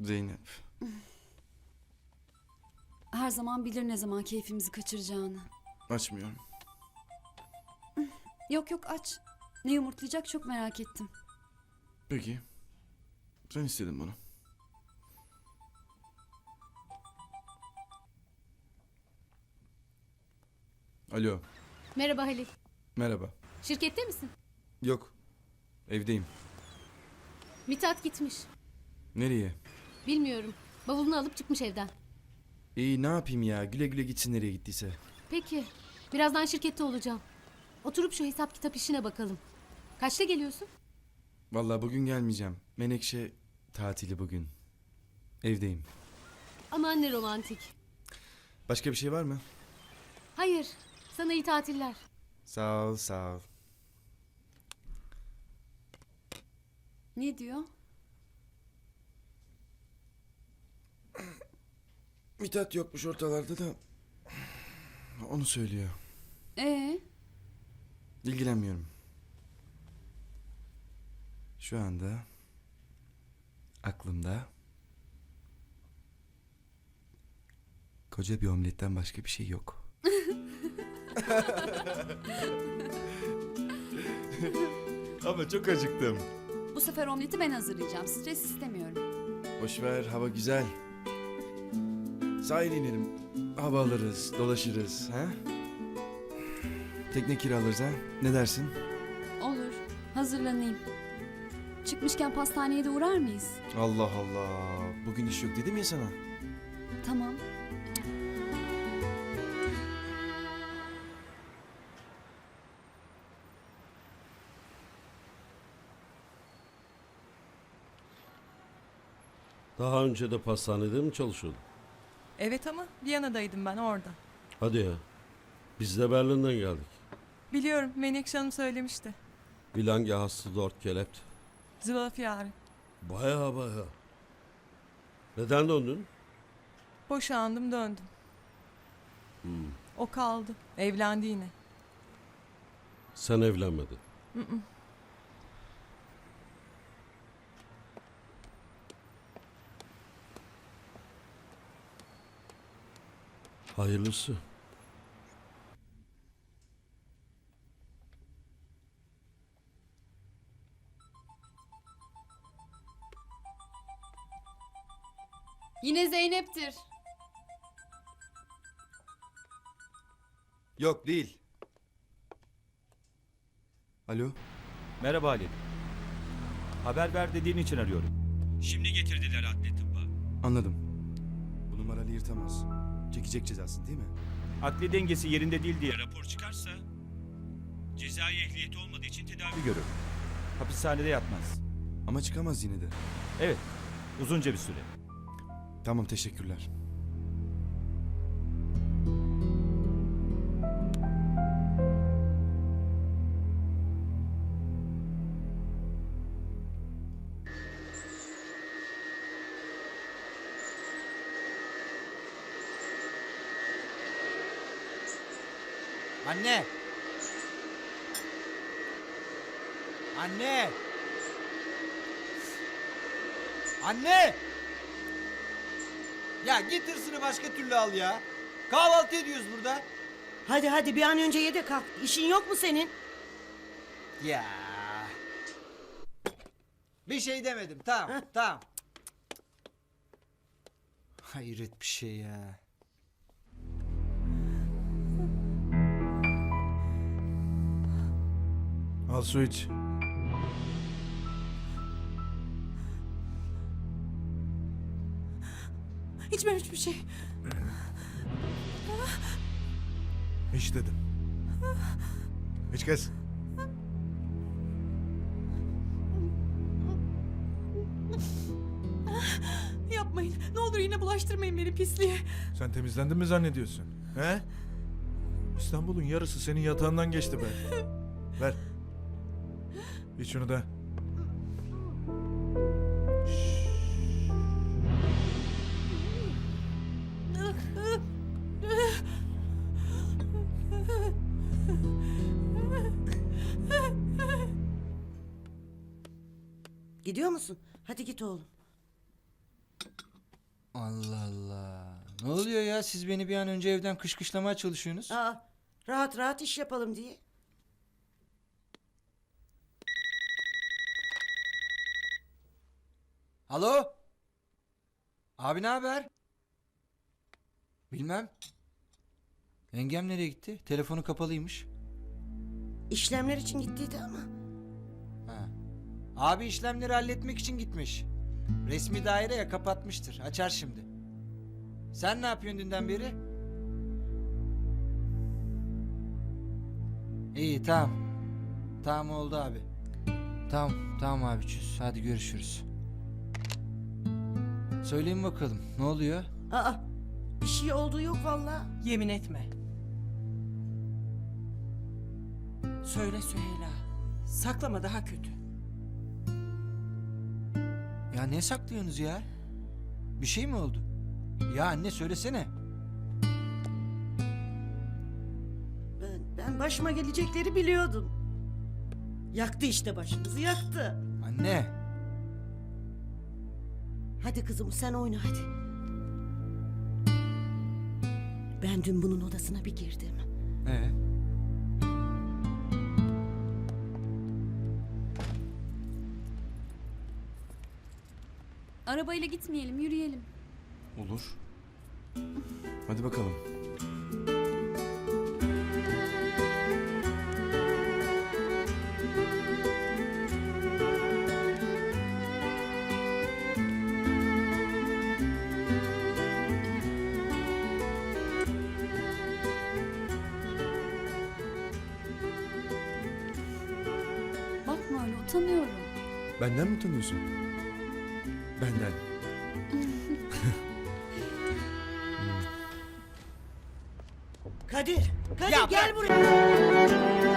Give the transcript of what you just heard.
Zeynep. Her zaman bilir ne zaman keyfimizi kaçıracağını. Açmıyorum. Yok yok aç. Ne yumurtlayacak çok merak ettim. Peki. Sen istedin bunu. Alo. Merhaba Halil. Merhaba. Şirkette misin? Yok. Evdeyim. Mithat gitmiş. Nereye? Bilmiyorum. Bavulunu alıp çıkmış evden. İyi ne yapayım ya? Güle güle gitsin nereye gittiyse. Peki. Birazdan şirkette olacağım. Oturup şu hesap kitap işine bakalım. Kaçta geliyorsun? Vallahi bugün gelmeyeceğim. Menekşe tatili bugün. Evdeyim. Aman ne romantik. Başka bir şey var mı? Hayır. Sana iyi tatiller. Sağ ol, sağ ol. Ne diyor? Mithat yokmuş ortalarda da. Onu söylüyor. Ee, İlgilenmiyorum. Şu anda aklımda koca bir omletten başka bir şey yok. Ama çok acıktım. bu sefer omleti ben hazırlayacağım. Stres istemiyorum. Boş ver hava güzel. Sahil inelim. Hava alırız, dolaşırız. Ha? Tekne kiralarız ha? Ne dersin? Olur. Hazırlanayım. Çıkmışken pastaneye de uğrar mıyız? Allah Allah. Bugün iş yok dedim ya sana. Tamam. Daha önce de pastanede mi çalışıyordun? Evet ama Viyana'daydım ben orada. Hadi ya. Biz de Berlin'den geldik. Biliyorum Menekşe Hanım söylemişti. Wie lange hast du dort gelebt? Zwölf Jahre. Baya baya. Neden döndün? Boşandım döndüm. Hmm. O kaldı. Evlendi yine. Sen evlenmedin. Hayırlısı. Yine Zeynep'tir. Yok değil. Alo. Merhaba Halil. Haber ver dediğin için arıyorum. Şimdi getirdiler adli tıbba. Anladım. Bu numaralı yırtamaz. Çekecek cezasını değil mi? Akli dengesi yerinde değil diye rapor çıkarsa... ...cezai ehliyeti olmadığı için tedavi görür. Hapishanede yatmaz. Ama çıkamaz yine de. Evet, uzunca bir süre. Tamam teşekkürler. Anne! Anne! Anne! Ya git hırsını başka türlü al ya. Kahvaltı ediyoruz burada. Hadi hadi bir an önce ye de kalk. İşin yok mu senin? Ya. Bir şey demedim. Tamam, tamam. Hayret bir şey ya. Al su iç. İçmem hiçbir şey. İç dedim. İç kız. Yapmayın. Ne olur yine bulaştırmayın beni pisliğe. Sen temizlendin mi zannediyorsun? He? İstanbul'un yarısı senin yatağından geçti be. Ver. İç şunu da. Gidiyor musun? Hadi git oğlum. Allah Allah. Ne oluyor ya? Siz beni bir an önce evden kışkışlamaya çalışıyorsunuz. Aa, rahat rahat iş yapalım diye. Alo? Abi ne haber? Bilmem. Yengem nereye gitti? Telefonu kapalıymış. İşlemler için gittiydi ama. Ha. Abi işlemleri halletmek için gitmiş. Resmi daire ya kapatmıştır. Açar şimdi. Sen ne yapıyorsun dünden beri? İyi tamam. Tamam oldu abi. Tamam tamam abi çöz. Hadi görüşürüz. Söyleyin bakalım ne oluyor? Aa, bir şey olduğu yok vallahi. Yemin etme. Söyle Süheyla. Saklama daha kötü. Ya ne saklıyorsunuz ya? Bir şey mi oldu? Ya anne söylesene. Ben, ben başıma gelecekleri biliyordum. Yaktı işte başımızı yaktı. Anne. Hadi kızım sen oyna hadi. Ben dün bunun odasına bir girdim. Ee? Arabayla gitmeyelim, yürüyelim. Olur. Hadi bakalım. Utanıyorum. Benden mi utanıyorsun? Benden. Kadir, Kadir Ya gel buraya.